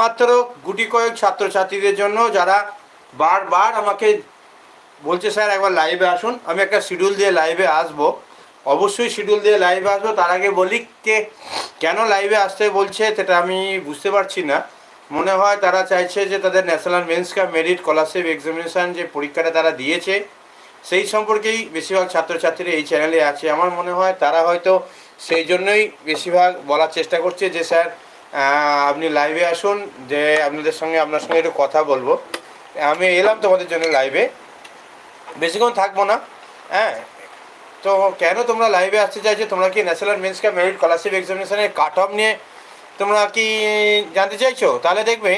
মাত্র গুটি কয়েক ছাত্রছাত্রীদের জন্য যারা বারবার আমাকে বলছে, স্যার, একবার লাইভে আসুন। আমি একটা শিডিউল দিয়ে লাইভে আসব। অবশ্যই শিডিউল দিয়ে লাইভে আসব। তার আগে বলি কে, কেন লাইভে আসতে বলছে সেটা আমি বুঝতে পারছি না। মনে হয় তারা চাইছে যে তাদের national means cum merit scholarship examination যে পরীক্ষাটা তারা দিয়েছে, সেই সম্পর্কেই বেশিরভাগ ছাত্রছাত্রীরা এই চ্যানেলে আছে। আমার মনে হয় তারা হয়তো সেই জন্যই বেশিরভাগ বলার চেষ্টা করছে যে, স্যার আপনি লাইভে আসুন, যে আপনাদের সঙ্গে, আপনার সঙ্গে একটু কথা বলব। আমি এলাম তোমাদের জন্য লাইভে বেশিক্ষণ থাকব না। হ্যাঁ তো কেন তোমরা লাইভে আসতে চাইছো? তোমরা কি national means cum merit scholarship এক্সামিনেশনের cut off নিয়ে তোমরা কি জানতে চাইছো? তাহলে দেখবে,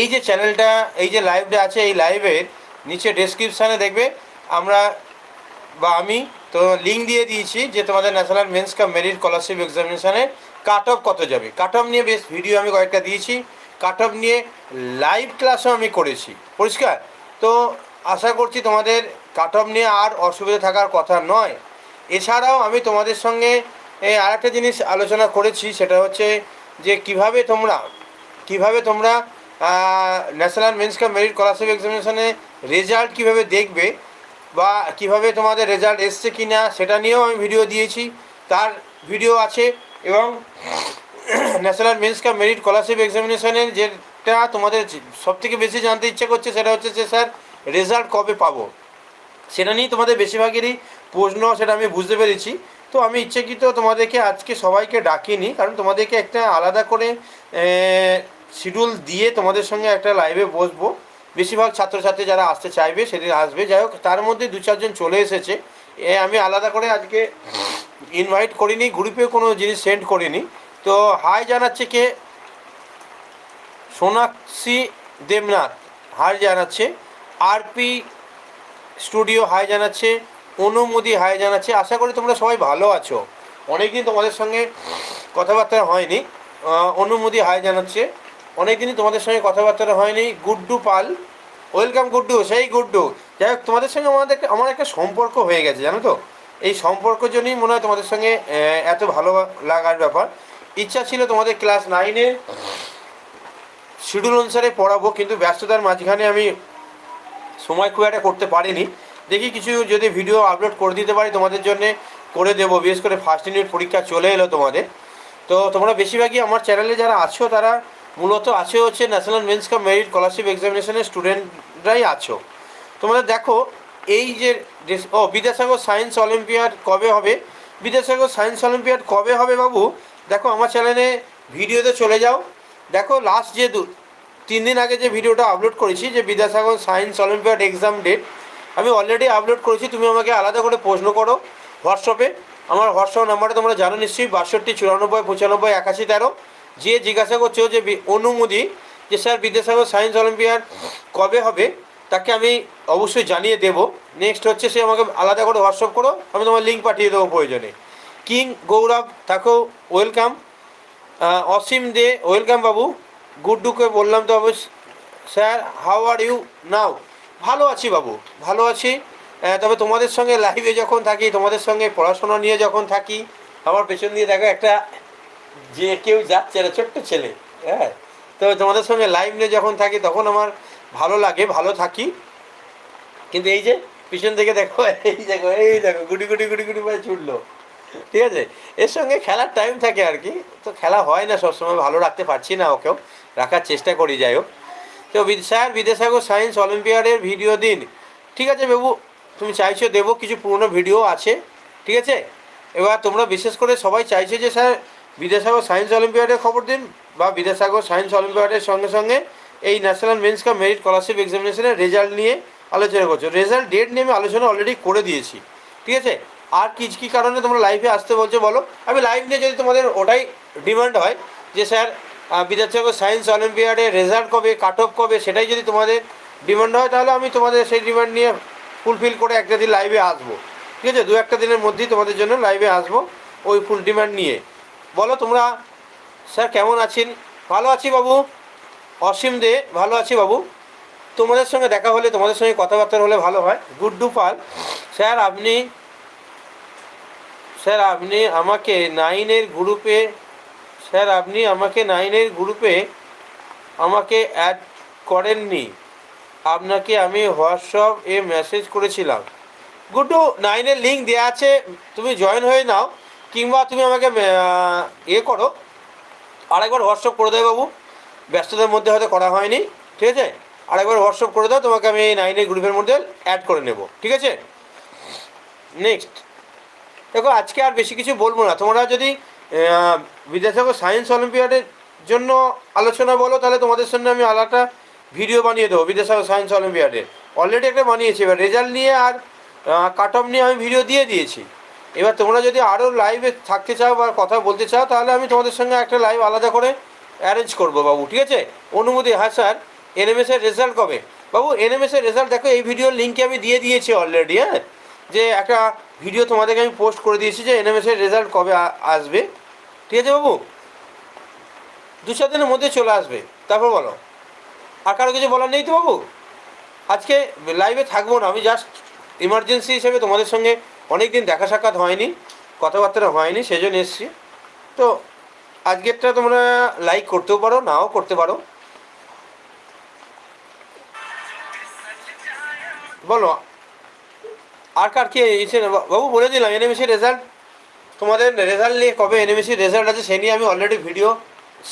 এই যে চ্যানেলটা এই যে লাইভটা আছে, এই লাইভের নিচে ডেসক্রিপশানে দেখবে, আমরা বা আমি তো লিঙ্ক দিয়ে দিয়েছি যে তোমাদের national means cum merit scholarship এক্সামিনেশানে cut off কত যাবে? কাট অফ নিয়ে বেশ ভিডিও আমি কয়েকটা দিয়েছি। কাট অফ নিয়ে লাইভ ক্লাসও আমি করেছি। পরিষ্কার? তো আশা করছি তোমাদের কাট অফ নিয়ে আর অসুবিধা থাকার কথা নয়। এছাড়াও আমি তোমাদের সঙ্গে আর একটা জিনিস আলোচনা করেছি, সেটা হচ্ছে যে কীভাবে তোমরা কীভাবে তোমরা national means cum merit scholarship এক্সামিনেশনে result কীভাবে দেখবে বা কীভাবে তোমাদের রেজাল্ট এসছে কি না সেটা নিয়েও আমি ভিডিও দিয়েছি। তার ভিডিও আছে। এবং national means cum merit scholarship এক্সামিনেশনের যেটা তোমাদের সবথেকে বেশি জানতে ইচ্ছে করছে সেটা হচ্ছে যে, স্যার, রেজাল্ট কবে পাবো? সেটা নিয়েই তোমাদের বেশিরভাগেরই প্রশ্ন, সেটা আমি বুঝতে পেরেছি। তো আমি ইচ্ছাকৃত তোমাদেরকে আজকে সবাইকে ডাকিনি, কারণ তোমাদেরকে একটা আলাদা করে শিডিউল দিয়ে তোমাদের সঙ্গে একটা লাইভে বসবো। বেশিরভাগ ছাত্রছাত্রী যারা আসতে চাইবে, সেদিন আসবে। যাই হোক, তার মধ্যে দু চারজন চলে এসেছে। এ, আমি আলাদা করে আজকে ইনভাইট করিনি গ্রুপে কোনো জিনিস সেন্ড করিনি। তো হাই জানাচ্ছে কে? সোনাক্ষী দেবনাথ হাই জানাচ্ছে। আরপি স্টুডিও হাই জানাচ্ছে। অনুমোদি হাই জানাচ্ছে। আশা করি তোমরা সবাই ভালো আছো। অনেক অনেকদিন তোমাদের সঙ্গে কথাবার্তা হয়নি। অনুমোদি হাই জানাচ্ছে। অনেকদিনই তোমাদের সঙ্গে কথাবার্তা হয়নি। গুড্ডু পাল ওয়েলকাম গুড্ডু, সেই গুড্ডু। যাই হোক, তোমাদের সঙ্গে আমাদের আমার একটা সম্পর্ক হয়ে গেছে, জানো তো? এই সম্পর্কের জন্যই মনে হয় তোমাদের সঙ্গে এত ভালো লাগার ব্যাপার। ইচ্ছা ছিল তোমাদের ক্লাস নাইনে শিডিউল অনুসারে পড়াবো, কিন্তু ব্যস্ততার মাঝখানে আমি সময় খুব একটা করতে পারিনি। দেখি কিছু যদি ভিডিও আপলোড করে দিতে পারি তোমাদের জন্য, করে দেবো। বিশেষ করে ফার্স্ট ইউনিট পরীক্ষা চলে এলো তোমাদের। তো তোমরা বেশিরভাগই আমার চ্যানেলে যারা আছো, তারা মূলত আছে হচ্ছে national means cum merit scholarship এক্সামিনেশনের স্টুডেন্টরাই আছো। তোমাদের দেখো এই যে ও, বিদ্যাসাগর সায়েন্স অলিম্পিয়াড কবে হবে? বিদ্যাসাগর সায়েন্স অলিম্পিয়াড কবে হবে বাবু? দেখো আমার চ্যানেলে ভিডিওতে চলে যাও। দেখো লাস্ট যে দু, তিন দিন আগে যে ভিডিওটা আপলোড করেছি যে Vidyasagar science olympiad exam date আমি অলরেডি আপলোড করেছি, তুমি আমাকে আলাদা করে প্রশ্ন করো হোয়াটসঅ্যাপে। আমার হোয়াটসঅ্যাপ নাম্বারে তোমরা জানো নিশ্চয়ই, বাষট্টি, চুরানব্বই, পঁচানব্বই, একাশি, তেরো। যে জিজ্ঞাসা করছ যে অনুমোদি, যে স্যার বিদ্যাসাগর সায়েন্স অলিম্পিয়াড কবে হবে? তাকে আমি অবশ্যই জানিয়ে দেবো। নেক্সট হচ্ছে সে আমাকে আলাদা করে হোয়াটসঅ্যাপ করো, আমি তোমার লিঙ্ক পাঠিয়ে দেবো প্রয়োজনে। কিং গৌরব থাকো ওয়েলকাম অসীম দে ওয়েলকাম বাবু। গুড্ডুকে বললাম তো অবশ্য sir how are you now ভালো আছি বাবু, ভালো আছি। তবে তোমাদের সঙ্গে লাইভে যখন থাকি, তোমাদের সঙ্গে পড়াশোনা নিয়ে যখন থাকি, আমার পেছন দিয়ে দেখো একটা যে কেউ যাচ্ছে না ছোট্ট ছেলে হ্যাঁ। তো তোমাদের সঙ্গে লাইভ নিয়ে যখন থাকি, তখন আমার ভালো লাগে, ভালো থাকি। কিন্তু এই যে পিছন থেকে দেখো, এই দেখো এই দেখো, গুটি গুটি গুটি গুটি করে ছুটলো। ঠিক আছে? এর সঙ্গে খেলার টাইম থাকে আর কি। তো খেলা হয় না সবসময়, ভালো রাখতে পারছি না ওকেও। রাখার চেষ্টা করি, যাই হোক। তো স্যার, বিদ্যাসাগর সায়েন্স অলিম্পিয়াডের ভিডিও দিন। ঠিক আছে বাবু? তুমি চাইছো দেবো কিছু পুরনো ভিডিও আছে। ঠিক আছে? এবার তোমরা বিশেষ করে সবাই চাইছো যে, স্যার, বিদ্যাসাগর সায়েন্স অলিম্পিয়াডের খবর দিন বা বিদ্যাসাগর সায়েন্স অলিম্পিয়াডের সঙ্গে সঙ্গে এই national means cum merit scholarship এক্সামিনেশনের result নিয়ে আলোচনা করছ। রেজাল্ট ডেট নিয়ে আমি আলোচনা অলরেডি করে দিয়েছি। ঠিক আছে? আর কি, কী কারণে তোমরা লাইভে আসতে বলছো বলো? আমি লাইভ নিয়ে যদি তোমাদের ওটাই ডিমান্ড হয় যে স্যার বিদ্যাসাগর সায়েন্স অলিম্পিয়াডে রেজাল্ট কবে কাট অফ কবে, সেটাই যদি তোমাদের ডিমান্ড হয়, তাহলে আমি তোমাদের সেই ডিমান্ড নিয়ে ফুলফিল করে একটা দিন লাইভে আসব। ঠিক আছে? দু একটা দিনের মধ্যেই তোমাদের জন্য লাইভে আসব ওই ফুল ডিমান্ড নিয়ে। বলো তোমরা, স্যার কেমন আছেন? ভালো আছি বাবু? অসীম দে ভালো আছি বাবু। তোমাদের সঙ্গে দেখা হলে তোমাদের সঙ্গে কথাবার্তা হলে ভালো হয়। গুড্ডু পাল স্যার আপনি স্যার আপনি আমাকে নাইনের গ্রুপে স্যার আপনি আমাকে নাইনের গ্রুপে আমাকে অ্যাড করেননি। আপনাকে আমি হোয়াটসঅ্যাপ এ মেসেজ করেছিলাম। গুড্ডু নাইনের লিঙ্ক দেওয়া আছে তুমি জয়েন হয়ে নাও কিংবা তুমি আমাকে আহ, ইয়ে করো। আরেকবার হোয়াটসঅ্যাপ করে দেবে বাবু। ব্যস্ততার মধ্যে হয়তো করা হয়নি, ঠিক আছে? আরেকবার হোয়াটসঅ্যাপ করে দাও, তোমাকে আমি এই নাইনের গ্রুপের মধ্যে অ্যাড করে নেব, ঠিক আছে? নেক্সট দেখো, আজকে আর বেশি কিছু বলব না। তোমরা যদি বিদ্যাসাগর সায়েন্স অলিম্পিয়াডের জন্য আলোচনা বলো, তাহলে তোমাদের সঙ্গে আমি আলাদা ভিডিও বানিয়ে দেবো, বিদ্যাসাগর সায়েন্স অলিম্পিয়াডের অলরেডি একটা বানিয়েছি, এবার রেজাল্ট নিয়ে আর কাট অফ নিয়ে আমি ভিডিও দিয়ে দিয়েছি। এবার তোমরা যদি আরও লাইভে থাকতে চাও বা কথা বলতে চাও, তাহলে আমি তোমাদের সঙ্গে একটা লাইভ আলাদা করে অ্যারেঞ্জ করব বাবু, ঠিক আছে? অনুমতি হ্যাঁ স্যার। এনএমএস এর রেজাল্ট কবে? বাবু এনএমএস এর রেজাল্ট দেখো, এই ভিডিওর লিঙ্কে আমি দিয়ে দিয়েছি অলরেডি হ্যাঁ? যে একটা ভিডিও তোমাদেরকে আমি পোস্ট করে দিয়েছি যে এনএমএস এর রেজাল্ট কবে আসবে। ঠিক আছে বাবু? দু চার দিনের মধ্যে চলে আসবে। তারপর বলো। আর কারও কিছু বলার নেই তো বাবু? আজকে লাইভে থাকব না। আমি জাস্ট ইমার্জেন্সি হিসেবে তোমাদের সঙ্গে অনেক দিন দেখা সাক্ষাৎ হয়নি, কথাবার্তা হয়নি, সেজন্য এসছি। তো আজকেরটা তোমরা লাইক করতেও পারো, নাও করতে পারো। বলো, আর কার কি না? বাবু, বলে দিলাম এনএমএসির রেজাল্ট তোমাদের রেজাল্ট নিয়ে কবে এনএমএসির রেজাল্ট আছে, সে নিয়ে আমি অলরেডি ভিডিও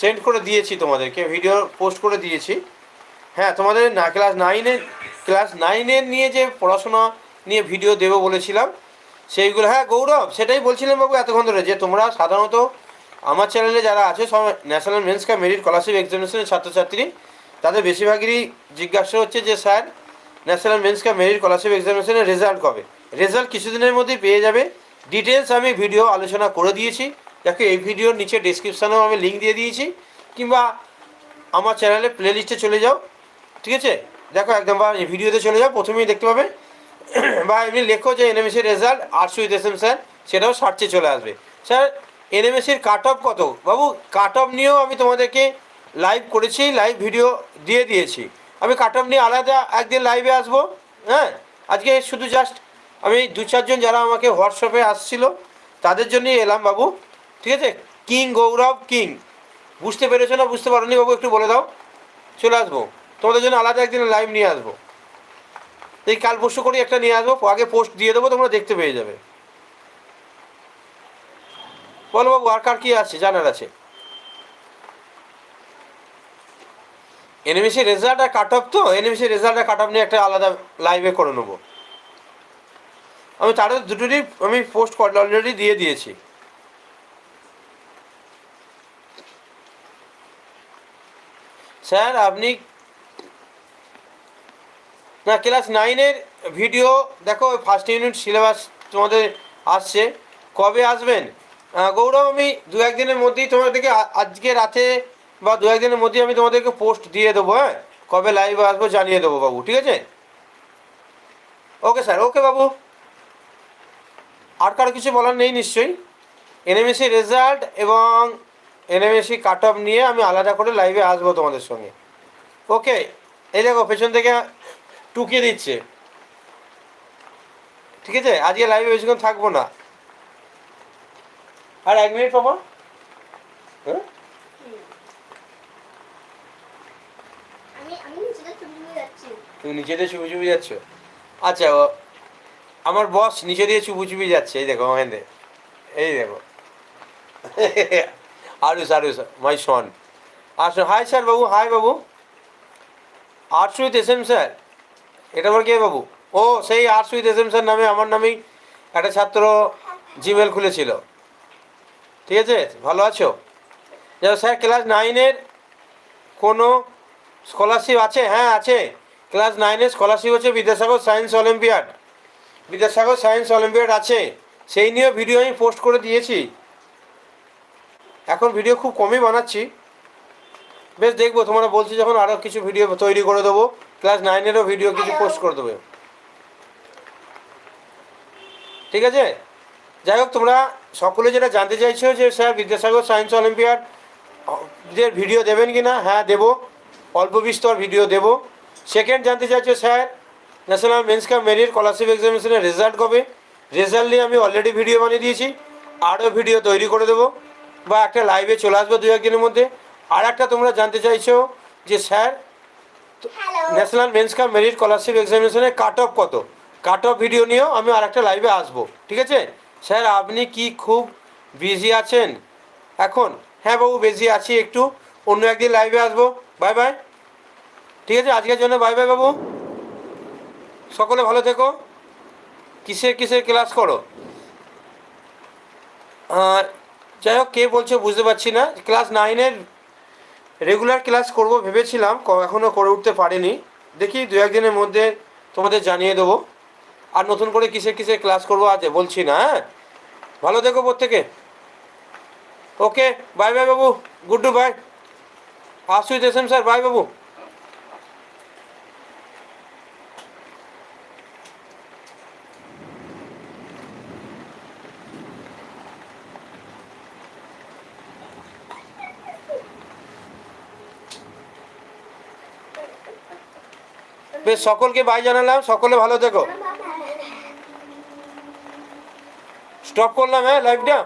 সেন্ড করে দিয়েছি তোমাদেরকে ভিডিও পোস্ট করে দিয়েছি। হ্যাঁ তোমাদের না ক্লাস নাইনের ক্লাস নাইনের নিয়ে যে পড়াশোনা নিয়ে ভিডিও দেবো বলেছিলাম, সেইগুলো হ্যাঁ গৌরব, সেটাই বলছিলাম বাবু এতক্ষণ ধরে যে তোমরা সাধারণত আমার চ্যানেলে যারা আছে সব national means cum merit scholarship এক্সামিনেশনের ছাত্রছাত্রী, তাদের বেশিরভাগেরই জিজ্ঞাসা হচ্ছে যে, sir national means cum merit scholarship এক্সামিনেশনের result কবে? রেজাল্ট কিছুদিনের মধ্যেই পেয়ে যাবে। ডিটেলস আমি ভিডিও আলোচনা করে দিয়েছি। দেখো, এই ভিডিওর নিচে ডিসক্রিপশানেও আমি লিঙ্ক দিয়ে দিয়েছি। কিংবা আমার চ্যানেলে প্লে লিস্টে চলে যাও। ঠিক আছে? দেখো, একদম বা ভিডিওতে চলে যাও। প্রথমেই দেখতে পাবে। বা এমনি লেখো যে এনএমএসির রেজাল্ট আটশো এম স্যার, সেটাও সার্চে চলে আসবে। স্যার এনএমএসির কাট অফ কত? বাবু কাট অফ নিয়েও আমি তোমাদেরকে লাইভ করেছি লাইভ ভিডিও দিয়ে দিয়েছি। আমি কাট অফ নিয়ে আলাদা একদিন লাইভে আসব হ্যাঁ? আজকে শুধু জাস্ট আমি দু চারজন যারা আমাকে হোয়াটসঅ্যাপে আসছিল, তাদের জন্যই এলাম বাবু, ঠিক আছে? কিং গৌরব কিং বুঝতে পেরেছ না বুঝতে পারোনি বাবু, একটু বলে দাও। চলে আসব। তোমাদের জন্য আলাদা একদিন লাইভ নিয়ে আসব। এই কাল পরশু করে একটা নিয়ে আসব, আগে পোস্ট দিয়ে দেবো, তোমরা দেখতে পেয়ে যাবে। বলো বাবু আর কার কি আছে, জানার আছে? এনএমসি রেজাল্ট আর কাট অফ তো এনএমসি রেজাল্ট আর কাট অফ নিয়ে একটা আলাদা লাইভে করে নেব। আমি তাদের দুটোরই, আমি পোস্ট অলরেডি দিয়ে দিয়েছি। স্যার, আপনি না ক্লাস নাইনের ভিডিও দেখো ফার্স্ট ইউনিট সিলেবাস তোমাদের আসছে। কবে আসবেন? গৌরব, আমি দু একদিনের মধ্যেই তোমাদেরকে আজকে রাতে বা দু একদিনের মধ্যেই আমি তোমাদেরকে পোস্ট দিয়ে দেবো হ্যাঁ? কবে লাইভে আসব জানিয়ে দেবো বাবু, ঠিক আছে? ওকে স্যার ওকে বাবু। আর কারও কিছু বলার নেই নিশ্চয়ই। এনএমএসি রেজাল্ট এবং এনএমএসি কাট অফ নিয়ে আমি আলাদা করে লাইভে আসব তোমাদের সঙ্গে। ওকে এই দেখো, পেছন থেকে টুকিয়ে দিচ্ছে। ঠিক আছে? আজকে লাইভে বেশিক্ষণ থাকব না। আর এক মিনিট পাবো হ্যাঁ? তুমি নিচে দিয়ে চুপি চুপি যাচ্ছ। আচ্ছা আমার বস নিচে দিয়ে চুপি চুপি যাচ্ছে। এই দেখো ওখানে এই দেখো। আরুস আরুস, মাই সন আসো, হাই স্যার বাবু, hi Babu. Arts with S M sir. এটা আমার কে বাবু? ও, সেই arts with S M sir নামে, আমার নামেই একটা ছাত্র জিমেল খুলেছিল। ঠিক আছে? ভালো আছো? যাও স্যার, ক্লাস নাইনের কোনো স্কলারশিপ আছে? হ্যাঁ আছে। ক্লাস নাইনের স্কলারশিপ হচ্ছে Vidyasagar science olympiad Vidyasagar science olympiad আছে। সেই নিয়েও ভিডিও আমি পোস্ট করে দিয়েছি। এখন ভিডিও খুব কমই বানাচ্ছি। বেশ, দেখব, তোমরা বলছি যখন আরও কিছু ভিডিও তৈরি করে দেবো। ক্লাস নাইনেরও ভিডিও কিছু পোস্ট করে দেবে। ঠিক আছে? যাই হোক তোমরা সকলে যেটা জানতে চাইছো যে স্যার বিদ্যাসাগর সায়েন্স অলিম্পিয়াড যে ভিডিও দেবেন কি না হ্যাঁ দেবো। অল্প বিস্তর ভিডিও দেবো। সেকেন্ড জানতে চাইছো sir national means cum merit scholarship এক্সামিনেশনের result কবে? রেজাল্ট নিয়ে আমি অলরেডি ভিডিও বানিয়ে দিয়েছি। আরও ভিডিও তৈরি করে দেবো। বা একটা লাইভে চলে আসব দু একদিনের মধ্যে। আর একটা তোমরা জানতে চাইছো যে sir national means cum merit scholarship এক্সামিনেশনের cut off কত? কাট অফ ভিডিও নিয়েও আমি আর একটা লাইভে আসব। ঠিক আছে? স্যার, আপনি কি খুব বিজি আছেন? এখন? হ্যাঁ বাবু বিজি আছি একটু। অন্য একদিন লাইভে আসব। বাই বাই ঠিক আছে? আজকের জন্য বাই বাই বাবু। সকলে ভালো থেকো। কিসের কিসের ক্লাস করো? যাই হোক, কে বলছে বুঝতে পারছি না। ক্লাস নাইনের রেগুলার ক্লাস করব ভেবেছিলাম এখনও করে উঠতে পারিনি। দেখি দু একদিনের মধ্যে তোমাদের জানিয়ে দেবো। আর নতুন করে কিসের কিসের ক্লাস করব আজ? বলছি না হ্যাঁ? ভালো থেকো প্রত্যেকে। ওকে বাই বাই বাবু। গুড টু বাই আসু এস এম স্যার বাই বাবু। বেশ, সকলকে বাই জানালাম। সকলে ভালো থেকো। স্টপ করলাম হ্যাঁ লাইভটা